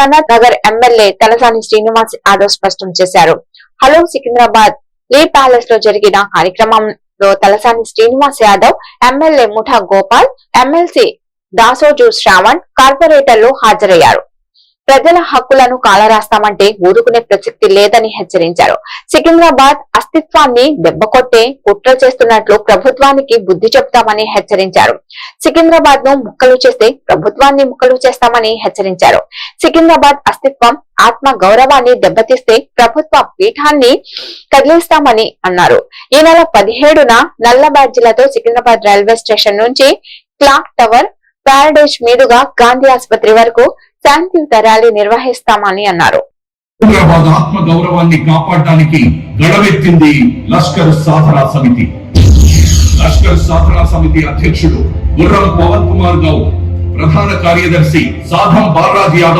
Sanath Nagar MLA Talasani Srinivas Yadav స్పష్టం చేశారు. Hello Secunderabad. లీ ప్యాలెస్లో జరిగిన కార్యక్రమంలో తలసాని శ్రీనివాస్ యాదవ్ ఎమ్మెల్యే ముఠా గోపాల్ ఎమ్మెల్సీ దాసోజు శ్రావణ్ కార్పొరేటర్లు హాజరయ్యారు. ప్రజల హక్కులను కాలరాస్తామంటే ఊరుకునే ప్రసక్తి లేదని హెచ్చరించారు. సికింద్రాబాద్ అస్తిత్వాన్ని దెబ్బకొట్టే కుట్ర చేస్తున్నట్లు ప్రభుత్వానికి బుద్ధి చెప్తామని హెచ్చరించారు. సికింద్రాబాద్ను ముక్కలు చేస్తే ప్రభుత్వాన్ని ముక్కలు చేస్తామని హెచ్చరించారు. సికింద్రాబాద్ అస్తిత్వం ఆత్మ గౌరవాన్ని దెబ్బతీస్తే ప్రభుత్వ పీఠాన్ని కదిలిస్తామని అన్నారు. ఈ నెల పదిహేడున నల్ల బ్యాడ్జీలతో సికింద్రాబాద్ రైల్వే స్టేషన్ నుంచి క్లాక్ టవర్ ప్యారడైజ్ మీదుగా గాంధీ ఆసుపత్రి వరకు శాంతియుత ర్యాలీ నిర్వహిస్తామని అన్నారు. హైదరాబాద్ ఆత్మ గౌరవాన్ని కాపాడటానికి గడవెత్తింది లష్కర్ సాధనా సమితి. లష్కర్ సాధనా సమితి అధ్యక్షుడు గుర్రం పవన్ కుమార్ గౌ ప్రధాన కార్యదర్శి సాధం బాలరాజ్ యాదవ్